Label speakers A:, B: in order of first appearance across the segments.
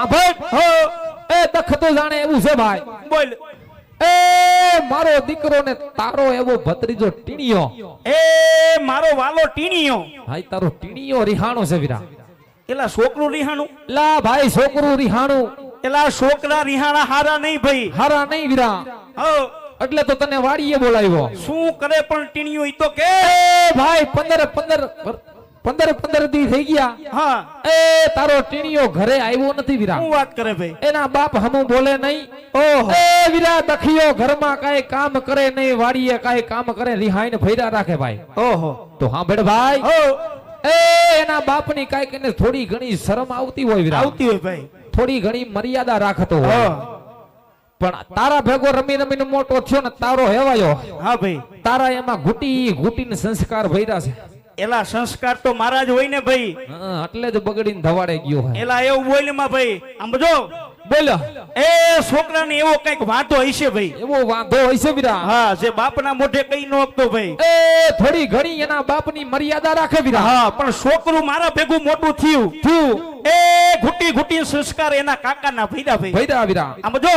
A: સાંભળ
B: હો
A: એ દખ તો જાણે એવું છે ભાઈ.
B: બોલ.
A: એ મારો દીકરો ને તારો એવો ભત્રીજો ટીણીયો.
B: એ મારો વાલો ટીણીયો.
A: ભાઈ તારો ટીણીયો રિહાણો છે વીરા.
B: એલા છોકરું રિહાણું?
A: લા ભાઈ છોકરું રિહાણું.
B: એલા છોકરા રિહાણા હારા નહીં ભાઈ.
A: હારા નહીં વીરા.
B: હો.
A: એટલે તો તને વાડીએ બોલાવ્યો.
B: શું કરે પણ ટીણીયો ઈ તો કે?
A: ભાઈ પંદર પંદર પંદર પંદર દી થઈ ગયા.
B: હા.
A: એ તારો ટીણીયો ઘરે આવ્યો નથી વિરા
B: શું વાત કરે ભાઈ?
A: એના બાપ હમું બોલે નહીં.
B: ઓહો.
A: એ વિરા દખિયો ઘરમાં કાઈ કામ કરે નહીં વાડીએ કાઈ કામ કરે રિહાઈને ભૈરા રાખે ભાઈ.
B: ઓહો.
A: તો સાંભળ ભાઈ. એ એના બાપની કાઈ કને થોડી ઘણી શરમ આવતી હોય વિરા
B: આવતી હોય ભાઈ.
A: થોડી ઘણી મર્યાદા રાખતો હોય. પણ તારા ભેગો રમી રમીને મોટો થયો ને તારો હેવાયો.
B: હા ભાઈ.
A: તારા એમાં ઘૂટી ઘૂટીને સંસ્કાર ભર્યા છે.
B: એલા સંસ્કાર તો મારા જ હોય ને ભાઈ.
A: એટલે જ બગડીને ધવાડે ગયો હોય.
B: એલા એવું બોલમાં ભાઈ. આમ જો.
A: બોલો.
B: એ છોકરાને એવો કંઈક વાંધો હશે ભાઈ.
A: એવો વાંધો હશે વિરા.
B: હા જે બાપના મોઢે કઈ ન આપતો ભાઈ.
A: એ થોડી ઘણી એના બાપની મર્યાદા રાખે વિરા.
B: હા પણ છોકરું મારા ભેગું મોટું થયું.
A: થયું.
B: એ ઘૂટી ઘૂટી સંસ્કાર એના કાકાના ભૈરા ભાઈ.
A: ભૈરા વિરા.
B: આમ જો.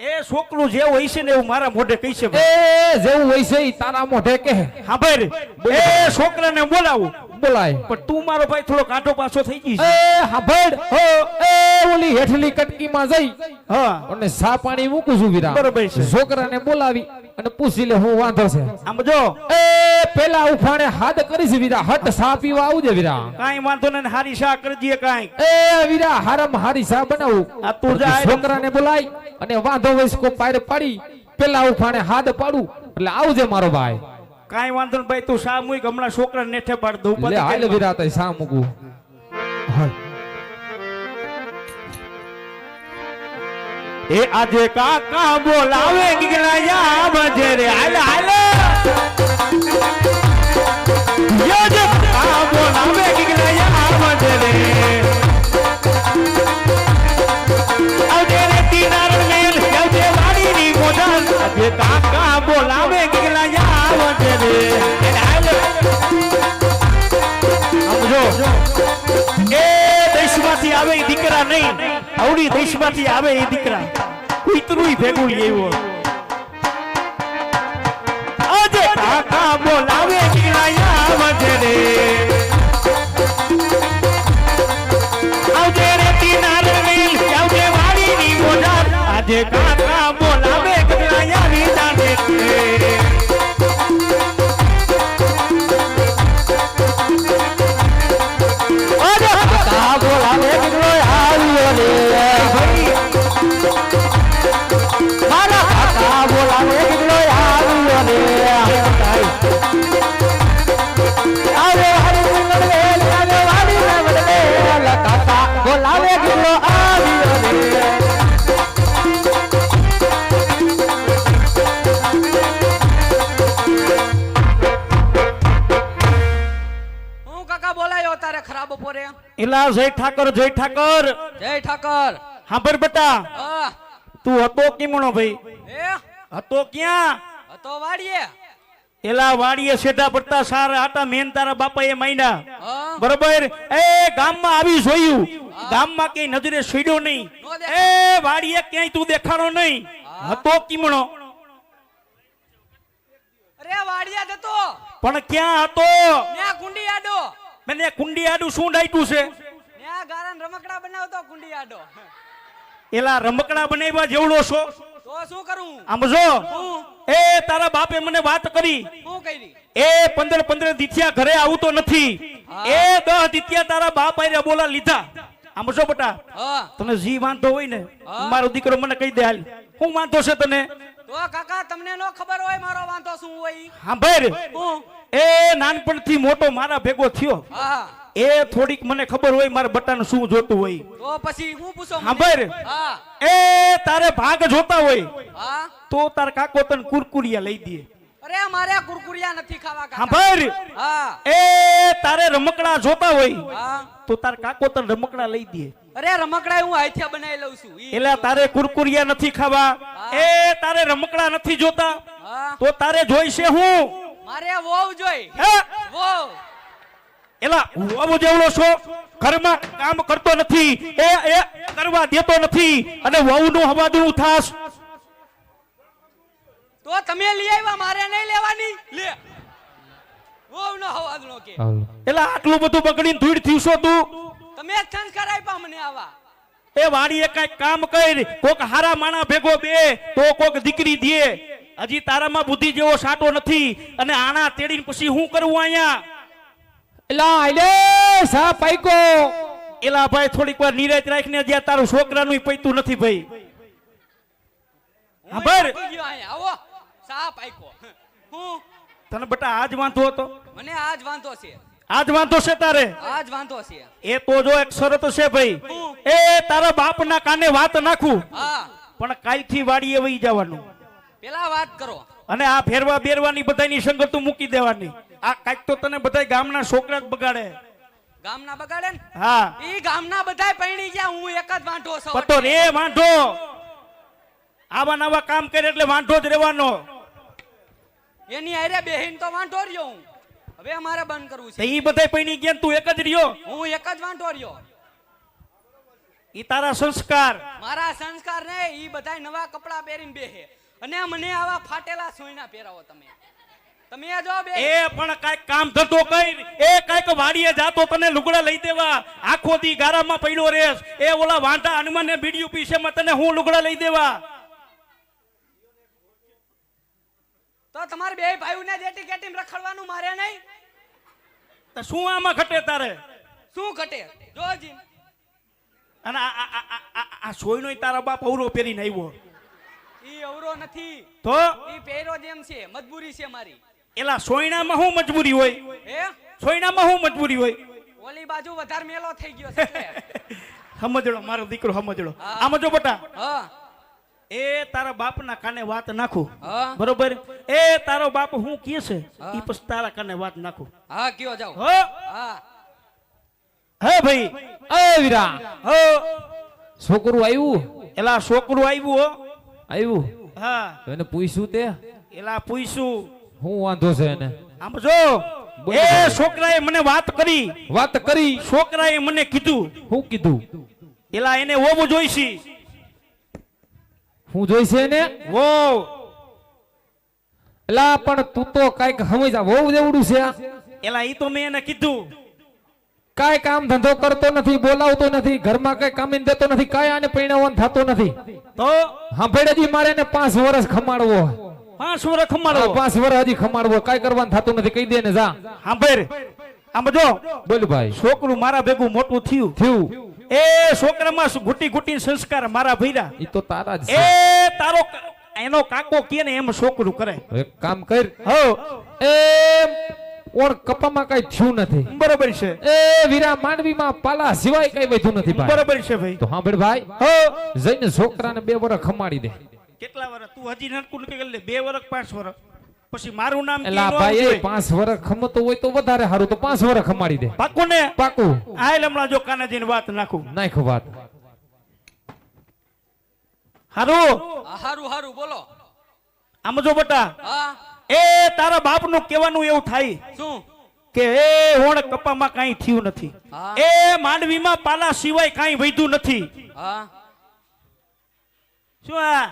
B: એ છોકરું જે હોય છે ને એવું મારા મોઢે કહી છે
A: એ જેવું હોય છે તારા મોઢે કે
B: હા ભાઈ એ છોકરાને બોલાવું.
A: બોલાય.
B: પણ તું મારો ભાઈ થોડો કાંટો પાછો થઈ ગઈ છે.
A: એ ભાઈ હો. એ ઓલી હેઠલી કટકીમાં જઈ.
B: હા.
A: અને સા પાણી મૂકું છું વીરા
B: બરોબર છે.
A: છોકરાને બોલાવી અને પૂછી લે હું વાંધો છે.
B: આમ જો.
A: એ પેલા ઉફાણે હાથ કરીશ વીરા હટ સા પીવા આવજે વીરા
B: કાઈ વાંધો નહીં હારી સા કરજે કાઈ
A: એ વીરા હારમ હારી સા બનાવું.
B: આ તું જા.
A: છોકરાને બોલાય. અને વાંધો વૈસકો પાયરે પાડી પેલા ઉફાણે હાથ પાડું એટલે આવજે મારો ભાઈ.
B: કાઈ વાંધો ભાઈ તું શા હમણાં છોકરા નેઠે પાડ દઉં
A: લે હાલ વિરાત સા મૂકું?
B: એ આજે કાકા બોલાવે ગિગડાયા બજે રે. હાલ હાલ. યો જે કાકા બોલાવે ગિગડાયા બજે રે. કાકા બોલાવે ગિગડાયા બજે રે હાલ સમજો એ દેશમાંથી આવે એ દીકરા નહીં આવડી દેશમાંથી આવે એ દીકરા કુતરું ભેગું લેવો આજે કાકા બોલાવે ગિરાયા વજે રે આવજે રે તીનાર વેલ આવજે વાડીની મોજાર આજે કાકા એલા જય ઠાકર જય ઠાકર.
C: જય ઠાકર.
B: હાંભર બેટા. તું હતો કેમણો ભાઈ? હતો ક્યાં?
C: હતો વાડીએ.
B: એલા વાડીએ સેઢા પડતા સાર આટા મેન તારા બાપાએ માંડ્યા.
C: હા.
B: બરોબર? એ ગામમાં આવી જોયું. ગામમાં કઈ નજરે છોડ્યો નહીં. એ વાડીએ ક્યાંય તું દેખાડો નહીં. હતો કિમણો?
C: અરે વાડીએ જતો
B: પણ ક્યાં હતો? મને કુંડી આડું શું ડાયટું છે?
C: ન્યા ગારાન રમકડા બનાવતો કુંડી આડો
B: એલા રમકડા બનાવ્યા જેવડો છો?
C: તો શું કરું?
B: આમ જો એ તારા બાપે મને વાત કરી.
C: શું કરી?
B: એ પંદર પંદર દિથિયા ઘરે આવતો નથી. એ દસ દિથિયા તારા બાપ આયરા બોલા લીધા. આમ જો બટા તને જી વાંધો હોય ને મારો દીકરો મને કહી દે હાલ. હું વાંધો છે તને?
C: તો કાકા તમને નો ખબર હોય મારો વાંધો શું હોય?
B: હા
C: હું?
B: એ નાનપણથી મોટો મારા ભેગો થયો.
C: હા.
B: એ થોડીક મને ખબર હોય મારા બટન શું જોતું હોય.
C: તો પછી હું પૂછો
B: હા. એ તારે ભાગ જોતા હોય.
C: હા.
B: તો તાર કાકો તને કુરકુરિયા લઈ દે.
C: અરે મારે કુરકુરિયા નથી ખાવા કાકા. હા.
B: એ તારે રમકડા જોતા હોય તો તાર કાકો તને રમકડા લઈ દે.
C: અરે રમકડા હું હાથે બનાવી લઉં છું.
B: એટલે તારે કુરકુરિયા નથી ખાવા. એ તારે રમકડા નથી જોતા. તો તારે જોઈશે હું?
C: મારે વોવ જોઈ.
B: હે?
C: વોવ
B: એલા વોવ જેવડો છો? ઘરમાં કામ કરતો નથી. એ એ કરવા દેતો નથી. અને વહુનું હવાદું થાસ
C: તો તમે લઈ આવ્યા મારે નહીં લેવાની? લે. બહુ હવાજ નો કે.
A: હાલો.
B: આટલું બધું બગડીને ધૂળ થયું છો તું?
C: તમે જ સંસ્કાર આપ્યા મને આવા.
B: એ વાડીએ કઈ કામ કરી કોક હારા માણા ભેગો બે તો કોક દીકરી દે. હજી તારામાં બુદ્ધિ જેવો સાટો નથી અને આણા તેડીને પછી હું કરવું અહીંયા?
A: એલા આલે સા પાઈકો
B: એલા ભાઈ થોડીક વાર નિરાત રાખીને જ્યાં તારું છોકરાનું પૈતું નથી ભાઈ. હા,
C: આવો. સાપ આઈકો હું?
B: તને બટા આજ વાંધો હતો?
C: મને આજ વાંધો છે.
B: આજ વાંધો છે તારે?
C: આજ વાંધો છે.
B: એ તો જો એક શરત છે ભાઈ. એ તારા બાપના કાને વાત નાખું?
C: હા.
B: પણ કાલથી વાડીએ વહી જવાનું.
C: પેલા વાત કરો.
B: અને આ ફેરવા બેરવાની બધાની સંગત મૂકી દેવાની. આ કાંઈક તો તને બધા ગામના છોકરા બગાડે.
C: ગામના બગાડે ને?
B: હા.
C: ઈ ગામના બધા પૈણી ગયા હું એક જ વાંઢો છું.
B: પતો રે વાંઢો. આવા નવા કામ કરે એટલે વાંઢો જ રહેવાનો.
C: એની આરે બેહીન તો વાંઢો રહ્યો હું. હવે મારે બંધ કરવું છે.
B: એ બધા પૈણી ગયા તું એક જ રહ્યો?
C: હું એક જ વાંઢો રહ્યો.
B: ઈ તારા સંસ્કાર.
C: મારા સંસ્કાર ને ઈ બધાય નવા કપડા પહેરીને બેહે. અને મને આવા ફાટેલા સોયના પહેરાવો તમે. તમે જો બે.
B: એ પણ કાંઈક કામ ધંધો કઈ એ કંઈક વાડીએ જાતો તને લુગડા લઈ દેવા. આખો દી ગારામાં પડ્યો રેસ એ ઓલા વાંઢા હનુમાન ને બીડીયું પીસે માં તને હું લુગડા લઈ દેવા.
C: તો તમારે બે ભાઈઓને જેટી કેટીમ રખડવાનું મારે નહીં.
B: તો શું આમાં ઘટે તારે?
C: શું ઘટે? જોજી
B: અને આ- આ- આ- આ- સોયનો તારા બાપ અવરો પહેરીને આવ્યો.
C: ઈ અવરો નથી.
B: તો?
C: ઈ પહેરો જેમ છે મજબૂરી છે મારી.
B: એલા સોયણામાં શું મજબૂરી હોય?
C: હે?
B: સોયણામાં શું મજબૂરી હોય?
C: ઓલી બાજુ વધારે મેલો થઈ ગયો છે
B: સમજડો મારો દીકરો સમજડો. આમાં જો બટા
C: હા.
B: એ તારા બાપના કાને વાત નાખું? બરોબર? એ તારો બાપ હું કે છે. ઈ પછી તારા કાને વાત નાખું.
C: હા કયો જાઓ.
B: હો?
C: હા.
B: હે ભાઈ
A: એ વીરા.
B: હો.
A: છોકરું આવ્યું
B: એલા છોકરું આવ્યું હો.
A: આવ્યું
B: હા.
A: એને પૂછ્યું તે?
B: એલા પૂછ્યું.
A: હું વાંધો છે એને?
B: આમ જો એ. છોકરાએ મને વાત કરી.
A: વાત કરી?
B: છોકરાએ મને કીધું.
A: હું કીધું?
B: એલા એને ઓવું જોઈશી.
A: હું જોઈશે ને
B: વો
A: એલા પણ તું તો કંઈક સમજા બહુ જેવડું છે
B: એલા ઈ તો મેં એને કીધું.
A: કાંઈ કામ ધંધો કરતો નથી બોલાવતો નથી ઘરમાં કઈ કામીને દેતો નથી કાંઈ આને પરિણાવવાનું થતો નથી.
B: તો?
A: હાંભળેજી હજી મારે ને પાંચ વર્ષ ખમાડવો
B: પાંચ વર્ષ ખમાડવો.
A: પાંચ વર્ષ હજી ખમાડવો કાંઈ કરવાનું થતું નથી કહી દે ને જા.
B: સાંભળ આમ જો.
A: બોલ ભાઈ.
B: છોકરું મારા ભેગું મોટું થયું.
A: થયું.
B: એ છોકરામાં ગુટી ગુટી સંસ્કાર મારા ભૈરા
A: એ તો તારા જ
B: એ તારો એનો કાકો કે ને એમ છોકરું કરે.
A: એક કામ કર.
B: હો.
A: એ ઓર કપામાં કઈ થયું નથી.
B: બરોબર છે.
A: એ વીરા માંડવીમાં પાલા સિવાય કઈ વધ્યું નથી ભાઈ.
B: બરોબર છે ભાઈ.
A: તો સાંભળ ભાઈ.
B: હો.
A: જઈને છોકરાને બે વર્ષ ખમાડી દે.
B: કેટલા વર્ષ તું હજી નથી કરી લે. બે વર્ષ પાંચ વર્ષ પછી મારું નામ
A: એલા ભાઈ
B: આવતું
A: પાંચ વર્ષ ખમતો હોય તો વધારે સારું તો પાંચ વર્ષ ખમાડી દે.
B: પાકું ને
A: પાકું.
B: આ લમણા જો કાને વાત નાખું.
A: નાખ વાત.
B: હારું?
C: હારું હારું બોલો.
B: આમ જો બટા.
C: હા.
B: એ તારા બાપનું કહેવાનું એવું થાય
C: શું?
B: કે એ હોણ કપામાં કઈ થયું નથી.
C: હા.
B: એ માંડવીમાં પાલા સિવાય કઈ વૈધું નથી.
C: હા.
B: શું આ?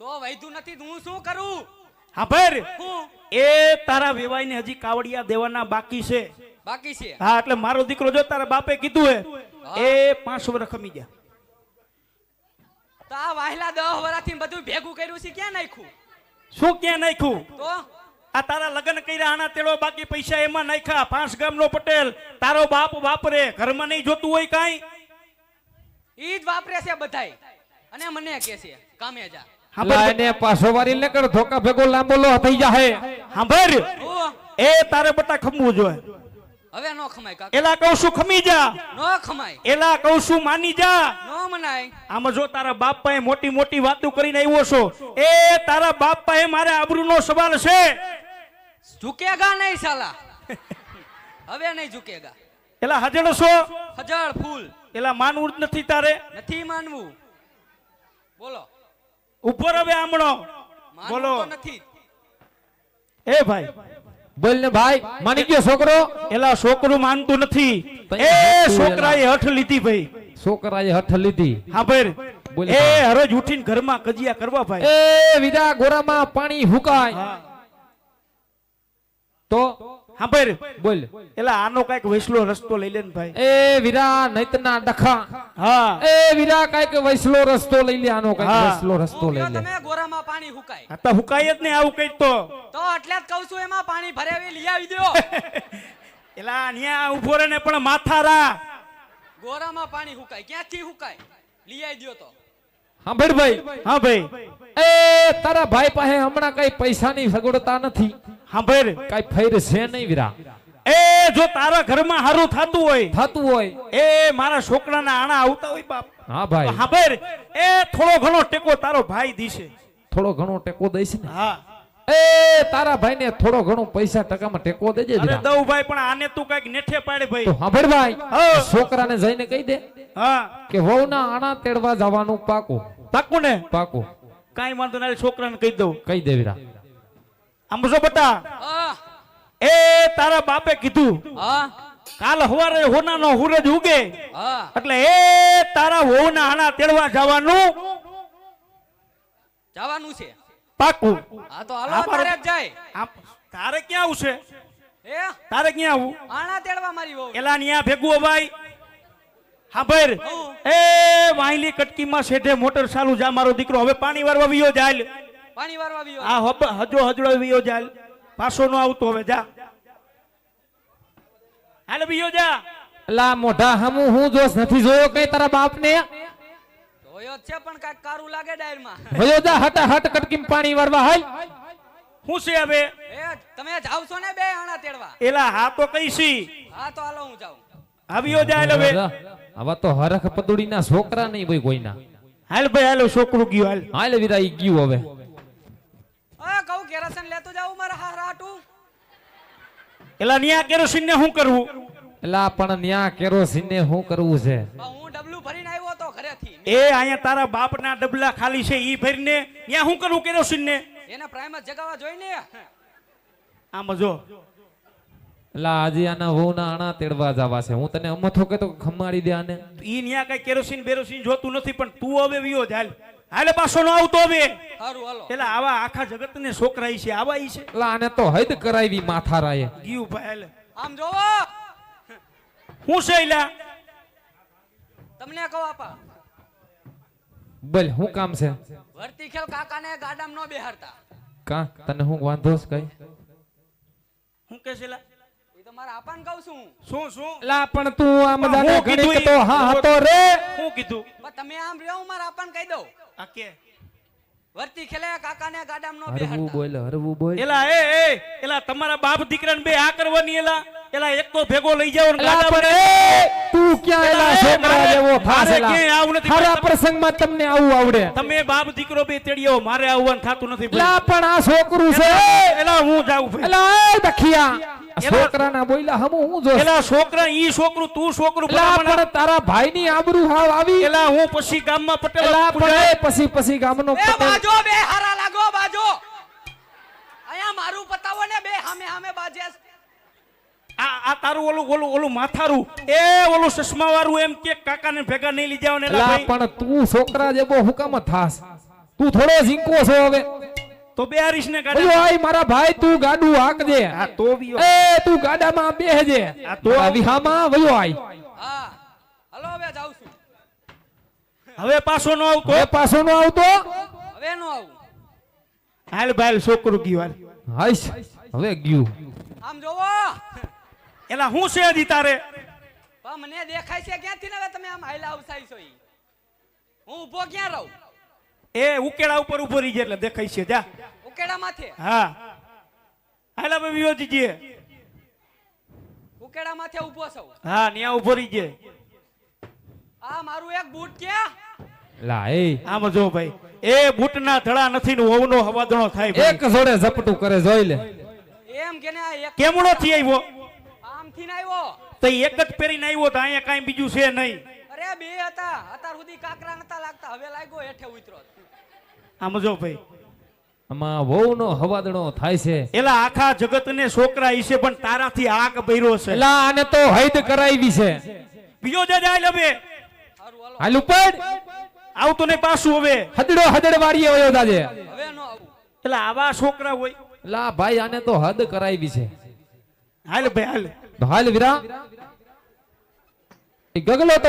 C: તો વૈધું નથી હું શું કરું?
B: હા
C: ભર.
B: એ તારા વેવાઈને હજી કાવડિયા દેવાના બાકી છે.
C: બાકી છે?
B: હા એટલે મારો દીકરો જો તારા બાપે કીધું હે એ પાંચ વર્ષ ખમી ગયા.
C: તો આ વાહેલા દહ વર્ષથી બધું ભેગું કર્યું છે ક્યાં નાખ્યું?
B: શું ક્યાં નાખ્યું?
C: તો?
B: આ તારા લગ્ન કર્યા આના તેડો બાકી પૈસા એમાં નાખ્યા પાંચ ગામનો પટેલ. તારો બાપ વાપરે ઘરમાં નહીં જોતું હોય કાંઈ.
C: ઈ જ વાપરે છે બધાય. અને મને કે છે કામે જા.
B: હા
A: એને પાછો વારી લેકડ ધોકા ભેગો લાંબો લો થઈ જાહે.
B: હા ભાઈ એ તારે બટા ખમવું જોઈએ.
C: હવે નો ખમાય કાકા.
B: એલા કહું છું ખમી જા.
C: નો ખમાય.
B: એલા કહું છું માની જા.
C: નો મનાય.
B: આમ જો તારા બાપાએ મોટી મોટી વાતો કરીને આવ્યો છો. એ તારા બાપાએ મારે આબરૂનો સવાલ છે.
C: ઝુકેગા નહીં સાલા. હવે નહીં ઝુકેગા.
B: એલા હજળ
C: છો? હજળ ફૂલ.
B: એલા માનવું જ નથી તારે.
C: નથી માનવું. બોલો.
B: ઉપર હવે આમણો બોલો.
C: નથી.
B: એ ભાઈ
A: બોલ ને ભાઈ માની ગયો છોકરો?
B: એલા છોકરું માનતું નથી. એ છોકરાએ હઠ લીધી ભાઈ.
A: છોકરાએ હઠ લીધી.
B: હા ભાઈ. એ હરજ ઉઠીને ઘરમાં કજિયા કરવા ભાઈ.
A: એ વિદા ગોરામાં પાણી હુકાય. તો
B: સાંભળ ભાઈ
A: બોલ.
B: એટલે આનો કંઈક વૈસલો રસ્તો લઈ લે ને ભાઈ.
A: એ વીરા નૈતના ડખા.
B: હા.
A: એ વીરા કંઈક વૈસલો રસ્તો લઈ લે આનો કંઈક વૈસલો રસ્તો લઈ લે.
C: તમે ગોરામાં પાણી હુકાય.
B: આ તો હુકાય જ ને આવું કઈ તો.
C: તો એટલે જ કહું છું એમાં પાણી ભરાવી લઈ આવી દો
B: એલા અહીંયા ઊભો રે ને પણ માથારા
C: ગોરામાં પાણી હુકાય. ક્યાંથી હુકાય? લઈ આવી દ્યો તો.
A: સાંભળ ભાઈ.
B: હા ભાઈ.
A: એ તારા ભાઈ પાસે હમણાં કઈ પૈસાની સગવડતા નથી.
B: હા ભાઈ
A: કઈ ફૈર છે નહીં વીરા.
B: એ જો તારા ઘરમાં હારું થતું હોય
A: થતું હોય.
B: એ મારા છોકરાના આણા આવતા હોય બાપ.
A: હા ભાઈ.
B: હા ભાઈ એ થોડો ઘણો ટેકો તારો ભાઈ દીશે.
A: થોડો ઘણો ટેકો દઈશ ને?
B: હા.
A: એ તારા ભાઈને થોડો ઘણો પૈસા ટકામાં ટેકો દેજે
B: અરે દઉ ભાઈ પણ આને તું કંઈક નેઠે પાડે ભાઈ.
A: તો સાંભળ ભાઈ. છોકરાને જઈને કહી દે
B: હા.
A: કે વહુના આણા તેડવા જવાનું પાકું.
B: પાકું ને?
A: પાકું.
B: કાઈ વાંધો ના છોકરાને કહી દઉં.
A: કહી દે વીરા.
B: આમ જો બટા. એ તારા બાપે કીધું કાલ હવારે હોનાનો હુરજ ઉગે. એટલે એ તારા વહુના આણા તેડવા જવાનું.
C: જવાનું છે.
B: પાકું.
C: હા તો હાલો તારે જ જાય.
B: તારે ક્યાં આવશે
C: એ
B: તારે ક્યાં આવું?
C: આણા તેડવા મારી વહુ.
B: એલા ન્યા ભેગું ભાઈ. હા ભાઈ એ વાયલી કટકીમાં શેઠે મોટર ચાલુ જા મારો દીકરો. હવે પાણી વારવા વિયો જાય
C: પાણી વારવા બી
B: આ હબ હજો હજડો વિયો જાય. પાછો નો આવતો હવે જા. હાલ વિયો જા.
A: લા મોઢા હમુ હું જોશ નથી જોયો કઈ તારા બાપને?
C: જોયો છે પણ કાંઈક કારું લાગે ડાયરમાં
A: ભયો જા હટા હટ કટકીમ પાણી વારવા હાલ.
B: હું છે હવે?
C: એ તમે જાવ છો ને બે આણા તેડવા?
B: એલા હા તો કઈશી
C: હા તો હાલો હું જાઉં.
B: આવ્યો જાય હવે.
A: આવા તો હરખ પદુડીના છોકરા નહીં ભાઈ કોઈના.
B: હાલ ભાઈ હાલો છોકરું ગયું હાલ.
A: હાલ વિરાઈ ગયું હવે
C: હા કહું કેરોસીન લેતો જાઉં મારા હારા હાટું
B: એલા ન્યા કેરોસીન ને શું કરવું
A: એટલે પણ ન્યા કેરોસીન ને શું કરવું છે?
C: હું ડબલું ભરીને આવ્યો તો ઘરેથી.
B: એ અહીંયા તારા બાપના ડબલા ખાલી છે ઈ ભરીને. ન્યા શું કરવું કેરોસીન ને
C: એને પ્રાઇમ જ જગાવવા જોઈ ને
B: આમ જો.
A: એટલે આજે આના વહુના આણા તેડવા જવા છે. હું તને અમથો કે તો ખમાડી દે આને.
B: ઈ ન્યા કઈ કેરોસીન બેરોસીન જોતું નથી પણ તું હવે વિયો જાય હાલ. હાલે પાછો ન આવતો હવે પેલા આવા આખા જગત ને છોકરા છે આવા છે.
A: આને તો હૈદ કરાવી માથારાએ.
B: ગયું ભાઈ
C: આમ જોવો.
B: હું છે એલા
C: તમને કહો આપા.
A: બોલ હું કામ છે?
C: વર્તી ખેલ કાકાને ગાડામ નો બેહારતા
A: કા? તને હું વાંધો છે કઈ?
B: હું કે છે
C: તમારા આપણ કહું છું.
B: શું શું?
A: લા પણ તું
B: કીધું
A: ઘડીક તો હા હતો રે.
B: હું કીધું?
C: તમે આમ રહ્યો મારા આપણ કહી દઉં.
B: આ કે?
C: વર્તી ખેલે કાકાને ગાડામ નો
A: હરવું
C: બેહારતા
A: બોલ હરવું બોલ.
B: એલા એ એ એલા તમારા બાપ દીકરાને બે આ કરવાની એલા. એલા એક તો ભેગો લઈ જાવ ને ગાડા
A: પર એ તું ક્યાં
B: એલા,
A: છોકરા જેવો ફાસેલા
B: કે આવું નથી.
A: હારા પ્રસંગમાં તમને આવું આવડે?
B: તમે બાપ દીકરો બે તેડિયો મારે આવવાનું થતું નથી ભાઈ.
A: એલા પણ આ છોકરું છે.
B: એલા, હું જાઉં ભાઈ.
A: એલા એ દખિયા. છોકરાના બોયલા હમુ હું જો
B: એલા છોકરા ઈ છોકરું તું છોકરું.
A: પણ તારા ભાઈની આબરૂ હાવ આવી.
B: એલા હું પછી ગામમાં પટેલ
A: પડે પછી પછી ગામનો
C: એ
A: પટેલ.
C: બાજો બે હારા લાગો બાજો. અહીંયા મારું પતાવો ને બે હામે હામે બાજે.
B: આ આ તારું ઓલું ઓલું ઓલું માથારું એ ઓલું ચશ્મા વાળું એમ કે કાકાને ભેગા નહીં લઈ જાવ ને
A: પણ તું છોકરા જેવો હુકમ થાસ તું થોડો ઝીંકો છો હવે.
B: તો બે હરીશ ને
A: ઓયો
B: ગાડા
A: આય મારા ભાઈ તું ગાડું હાકજે
B: આ તો
A: એ તું ગાડામાં બેહજે.
B: આ તો-
A: વિહામાં વયો આય.
C: હા. હલો હવે જાઉં છું
B: હવે પાછો નો આવતો.
A: હવે પાછો નો આવતો?
C: હવે નો આવું.
B: હાલ ભાઈ છોકરું ગયું હાલ.
A: હાઈશ. હવે ગયું.
C: આમ જોવો.
B: એલા હું છે હજી તારે?
C: પણ મને દેખાય છે ક્યાંથી ને તમે આમ હાઈલા આવસાઈ છો હું ઊભો ક્યાં રહું?
B: એ ઉકેડા ઉપર ઊભો રહી જાય એટલે દેખાય છે. જા.
C: ઉકેડા માથે
B: હા. હાલા ભાઈ વિયોજીજીએ
C: ઉકેડા માથે ઊભો છો?
B: હા ન્યા ઊભો રહી જાય.
C: આ મારું એક બૂટ ક્યાં
A: લા એ.
B: આમ જો ભાઈ એ બૂટના ધડા નથી નું ઓવનો હવાદણો થાય ભાઈ.
A: એક જોડે ઝપટું કરે જોઈ લે.
C: એમ કે ને આ એક
B: કેમણો થી આવ્યો?
C: આમથી ના આવ્યો.
B: તો એક જ પહેરીને આવ્યો તો અહીંયા કાઈ બીજું છે નહીં.
C: અરે બે હતા. અત્યાર સુધી કાકરા નતા લાગતા. હવે લાગ્યો હેઠે ઉતરો
B: આમ જો ભાઈ.
A: આમાં વહુનો હવાદણો થાય છે.
B: એલા આખા જગતને છોકરા ઈશે પણ તારાથી આક ભર્યો છે.
A: એલા આને તો હૈદ કરાવી છે.
B: બીજો જે જાય
C: સારું હાલ.
A: ઉપર.
B: આવતો ને પાછું હવે.
A: હદડો હદડ વાળીએ વયો દાજે
C: હવે નો આવું.
B: એલા આવા છોકરા હોય.
A: લા ભાઈ આને તો હદ કરાવી છે.
B: હાલ ભાઈ હાલ.
A: હાલ વીરા. ગગલો તો